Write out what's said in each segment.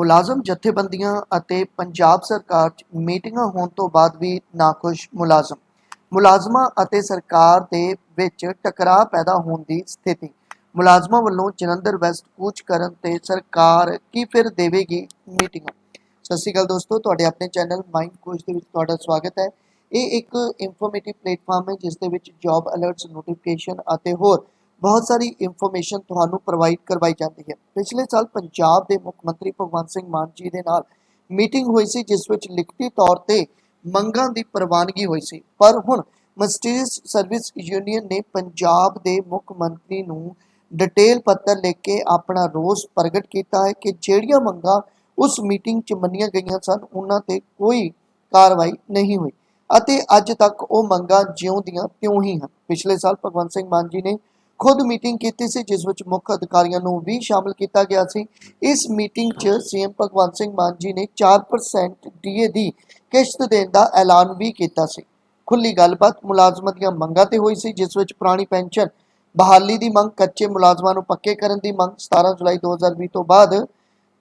ਮੁਲਾਜ਼ਮ ਜਥੇਬੰਦੀਆਂ ਅਤੇ ਪੰਜਾਬ ਸਰਕਾਰ 'ਚ ਮੀਟਿੰਗਾਂ ਹੋਣ ਤੋਂ ਬਾਅਦ ਵੀ ਨਾਖੁਸ਼ ਮੁਲਾਜ਼ਮ। ਮੁਲਾਜ਼ਮਾਂ ਅਤੇ ਸਰਕਾਰ ਦੇ ਵਿੱਚ ਟਕਰਾਅ ਪੈਦਾ ਹੋਣ ਦੀ ਸਥਿਤੀ। ਮੁਲਾਜ਼ਮਾਂ ਵੱਲੋਂ ਜਲੰਧਰ ਵੈਸਟ ਕੂਚ ਕਰਨ ਤੇ ਸਰਕਾਰ ਕੀ ਫਿਰ ਦੇਵੇਗੀ ਮੀਟਿੰਗਾਂ? ਸਤਿ ਸ਼੍ਰੀ ਅਕਾਲ ਦੋਸਤੋ, ਤੁਹਾਡੇ ਆਪਣੇ ਚੈਨਲ ਮਾਈਂਡ ਕੋਚ ਦੇ ਵਿੱਚ ਤੁਹਾਡਾ ਸਵਾਗਤ ਹੈ। ਇਹ ਇੱਕ ਇਨਫੋਰਮੇਟਿਵ ਪਲੇਟਫਾਰਮ ਹੈ, ਜਿਸ ਦੇ ਵਿੱਚ ਜੌਬ ਅਲਰਟਸ ਨੋਟੀਫਿਕੇਸ਼ਨ ਅਤੇ ਹੋਰ ਬਹੁਤ ਸਾਰੀ ਇਨਫੋਰਮੇਸ਼ਨ ਤੁਹਾਨੂੰ ਪ੍ਰੋਵਾਈਡ ਕਰਵਾਈ ਜਾਂਦੀ ਹੈ। ਪਿਛਲੇ ਸਾਲ ਪੰਜਾਬ ਦੇ ਮੁੱਖ ਮੰਤਰੀ ਭਗਵੰਤ ਸਿੰਘ ਮਾਨ ਜੀ ਦੇ ਨਾਲ ਮੀਟਿੰਗ ਹੋਈ ਸੀ, ਜਿਸ ਵਿੱਚ ਲਿਖਤੀ ਤੌਰ ਤੇ ਮੰਗਾਂ ਦੀ ਪ੍ਰਵਾਨਗੀ ਹੋਈ ਸੀ। ਪਰ ਹੁਣ ਮਸਟੀਰੀਅਸ ਸਰਵਿਸ ਯੂਨੀਅਨ ਨੇ ਪੰਜਾਬ ਦੇ ਮੁੱਖ ਮੰਤਰੀ ਨੂੰ ਡਿਟੇਲ ਪੱਤਰ ਲਿਖ ਕੇ ਆਪਣਾ ਰੋਸ ਪ੍ਰਗਟ ਕੀਤਾ ਹੈ ਕਿ ਜਿਹੜੀਆਂ ਮੰਗਾਂ ਉਸ ਮੀਟਿੰਗ 'ਚ ਮੰਨੀਆਂ ਗਈਆਂ ਸਨ, ਉਹਨਾਂ ਤੇ ਕੋਈ ਕਾਰਵਾਈ ਨਹੀਂ ਹੋਈ। ਅਤੇ ਅੱਜ ਤੱਕ ਉਹ ਮੰਗਾਂ ਜਿਉਂ ਦੀਆਂ ਤਿਉਂ ਹੀ ਹਨ। ਪਿਛਲੇ ਸਾਲ ਭਗਵੰਤ ਸਿੰਘ ਮਾਨ ਜੀ ਨੇ ਖੁਦ ਮੀਟਿੰਗ ਕੀਤੀ ਸੀ, ਜਿਸ ਵਿੱਚ ਮੁੱਖ ਅਧਿਕਾਰੀਆਂ ਨੂੰ ਵੀ ਸ਼ਾਮਲ ਕੀਤਾ ਗਿਆ ਸੀ। ਇਸ ਮੀਟਿੰਗ 'ਚ ਸੀਐਮ ਭਗਵੰਤ ਸਿੰਘ ਮਾਨ ਜੀ ਨੇ 4% ਡੀਏ ਦੀ ਕਿਸ਼ਤ ਦੇਣ ਦਾ ਐਲਾਨ ਵੀ ਕੀਤਾ ਸੀ। ਖੁੱਲੀ ਗੱਲਬਾਤ ਮੁਲਾਜ਼ਮਾਂ ਦੀਆਂ ਮੰਗਾਂ ਤੇ ਹੋਈ ਸੀ, ਜਿਸ ਵਿੱਚ ਪੁਰਾਣੀ ਪੈਨਸ਼ਨ, ਬਹਾਲੀ ਦੀ ਮੰਗ, ਕੱਚੇ ਮੁਲਾਜ਼ਮਾਂ ਨੂੰ ਪੱਕੇ ਕਰਨ ਦੀ ਮੰਗ 17 ਜੁਲਾਈ 2020 ਤੋਂ ਬਾਅਦ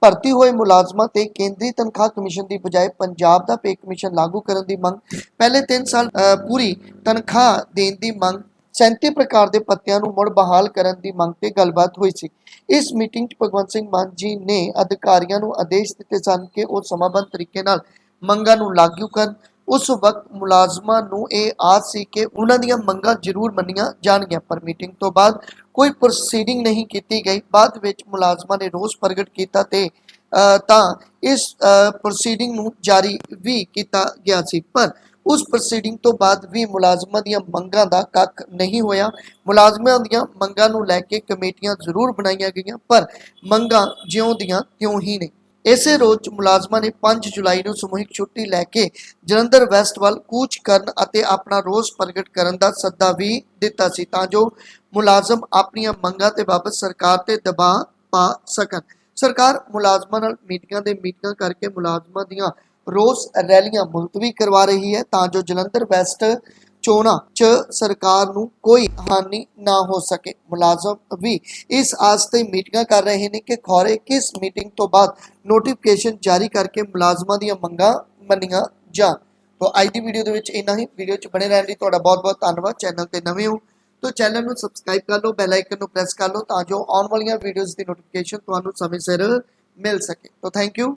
ਭਰਤੀ ਹੋਏ ਮੁਲਾਜ਼ਮਾਂ ਤੇ ਕੇਂਦਰੀ ਤਨਖਾਹ ਕਮਿਸ਼ਨ ਦੀ ਬਜਾਏ ਪੰਜਾਬ ਦਾ ਪੇ ਕਮਿਸ਼ਨ ਲਾਗੂ ਕਰਨ ਦੀ ਮੰਗ। ਪਹਿਲੇ 3 ਸਾਲ ਪੂਰੀ ਤਨਖਾਹ ਦੇਣ ਦੀ ਮੰਗ 37 ਪ੍ਰਕਾਰ ਦੇ ਪੱਤਿਆਂ ਨੂੰ ਮੁੜ ਬਹਾਲ ਕਰਨ ਦੀ ਮੰਗ ਤੇ ਗੱਲਬਾਤ ਹੋਈ ਸੀ। ਇਸ ਮੀਟਿੰਗ 'ਚ ਭਗਵੰਤ ਸਿੰਘ ਮਾਨ ਜੀ ਨੇ ਅਧਿਕਾਰੀਆਂ ਨੂੰ ਆਦੇਸ਼ ਦਿੱਤੇ ਸਨ ਕਿ ਉਹ ਸਮਾਬੱਧ ਤਰੀਕੇ ਨਾਲ ਮੰਗਾਂ ਨੂੰ ਲਾਗੂ ਕਰਨ। ਉਸ ਵਕਤ ਮੁਲਾਜ਼ਮਾਂ ਨੂੰ ਇਹ ਆਸ ਸੀ ਕਿ ਉਹਨਾਂ ਦੀਆਂ ਮੰਗਾਂ ਜ਼ਰੂਰ ਮੰਨੀਆਂ ਜਾਣਗੀਆਂ ਪਰ ਮੀਟਿੰਗ ਤੋਂ ਬਾਅਦ ਕੋਈ ਪ੍ਰੋਸੀਡਿੰਗ ਨਹੀਂ ਕੀਤੀ ਗਈ। ਬਾਅਦ ਵਿੱਚ ਮੁਲਾਜ਼ਮਾਂ ਨੇ ਰੋਸ ਪ੍ਰਗਟ ਕੀਤਾ ਤੇ ਅ, ਤਾਂ ਇਸ ਪ੍ਰੋਸੀਡਿੰਗ ਨੂੰ ਜਾਰੀ ਵੀ ਕੀਤਾ ਗਿਆ ਸੀ। ਪਰ ਉਸ ਪ੍ਰੋਸੀਡਿੰਗ ਤੋਂ ਬਾਅਦ ਵੀ ਮੁਲਾਜ਼ਮਾਂ ਦੀਆਂ ਮੰਗਾਂ ਦਾ ਕੱਖ ਨਹੀਂ ਹੋਇਆ। ਮੁਲਾਜ਼ਮਾਂ ਦੀਆਂ ਮੰਗਾਂ ਨੂੰ ਲੈ ਕੇ ਕਮੇਟੀਆਂ ਜ਼ਰੂਰ ਬਣਾਈਆਂ ਗਈਆਂ, ਪਰ ਮੰਗਾਂ ਜਿਉਂ ਦੀਆਂ ਤਿਉਂ ਹੀ ਨੇ। ਇਸੇ ਰੋਜ਼ ਮੁਲਾਜ਼ਮਾਂ ਨੇ 5 ਜੁਲਾਈ ਨੂੰ ਸਮੂਹਿਕ ਛੁੱਟੀ ਲੈ ਕੇ ਜਲੰਧਰ ਵੈਸਟ ਵੱਲ ਕੂਚ ਕਰਨ ਅਤੇ ਆਪਣਾ ਰੋਸ ਪ੍ਰਗਟ ਕਰਨ ਦਾ ਸੱਦਾ ਵੀ ਦਿੱਤਾ ਸੀ ਤਾਂ ਜੋ ਮੁਲਾਜ਼ਮ ਆਪਣੀਆਂ ਮੰਗਾਂ ਤੇ ਵਾਪਸ ਸਰਕਾਰ ਤੇ ਦਬਾਅ ਪਾ ਸਕਣ। ਸਰਕਾਰ ਮੁਲਾਜ਼ਮਾਂ ਨਾਲ ਮੀਟਿੰਗਾਂ ਦੇ ਮੀਟਿੰਗਾਂ ਕਰਕੇ ਮੁਲਾਜ਼ਮਾਂ ਦੀਆਂ ਰੋਸ ਰੈਲੀਆਂ ਮੁਲਤਵੀ ਕਰਵਾ ਰਹੀ ਹੈ ਤਾਂ ਜੋ ਜਲੰਧਰ ਵੈਸਟ ਚੋਣਾਂ 'ਚ ਸਰਕਾਰ ਨੂੰ ਕੋਈ ਹਾਨੀ ਨਾ ਹੋ ਸਕੇ। ਮੁਲਾਜ਼ਮ ਵੀ ਇਸ ਆਸ ਤੇ ਮੀਟਿੰਗਾਂ ਕਰ ਰਹੇ ਨੇ ਕਿ ਖੋਰੇ ਕਿਸ ਮੀਟਿੰਗ ਤੋਂ ਬਾਅਦ ਨੋਟੀਫਿਕੇਸ਼ਨ ਜਾਰੀ ਕਰਕੇ ਮੁਲਾਜ਼ਮਾਂ ਦੀਆਂ ਮੰਗਾਂ ਮੰਨੀਆਂ ਜਾਣ। ਤੋਂ ਅੱਜ ਦੀ ਵੀਡੀਓ ਦੇ ਵਿੱਚ ਇੰਨਾ ਹੀ। ਵੀਡੀਓ 'ਚ ਬਣੇ ਰਹਿਣ ਲਈ ਤੁਹਾਡਾ ਬਹੁਤ-ਬਹੁਤ ਧੰਨਵਾਦ। ਚੈਨਲ ਤੇ ਨਵੇਂ ਹੋ ਤਾਂ ਚੈਨਲ ਨੂੰ ਸਬਸਕ੍ਰਾਈਬ ਕਰ ਲਓ ਬੈਲ ਆਈਕਨ ਨੂੰ ਪ੍ਰੈਸ ਕਰ ਲਓ ਤਾਂ ਜੋ ਆਉਣ ਵਾਲੀਆਂ ਵੀਡੀਓਜ਼ ਦੀ ਨੋਟੀਫਿਕੇਸ਼ਨ ਤੁਹਾਨੂੰ ਸਮੇਂ ਸਿਰ ਮਿਲ ਸਕੇ। ਤਾਂ ਥੈਂਕ ਯੂ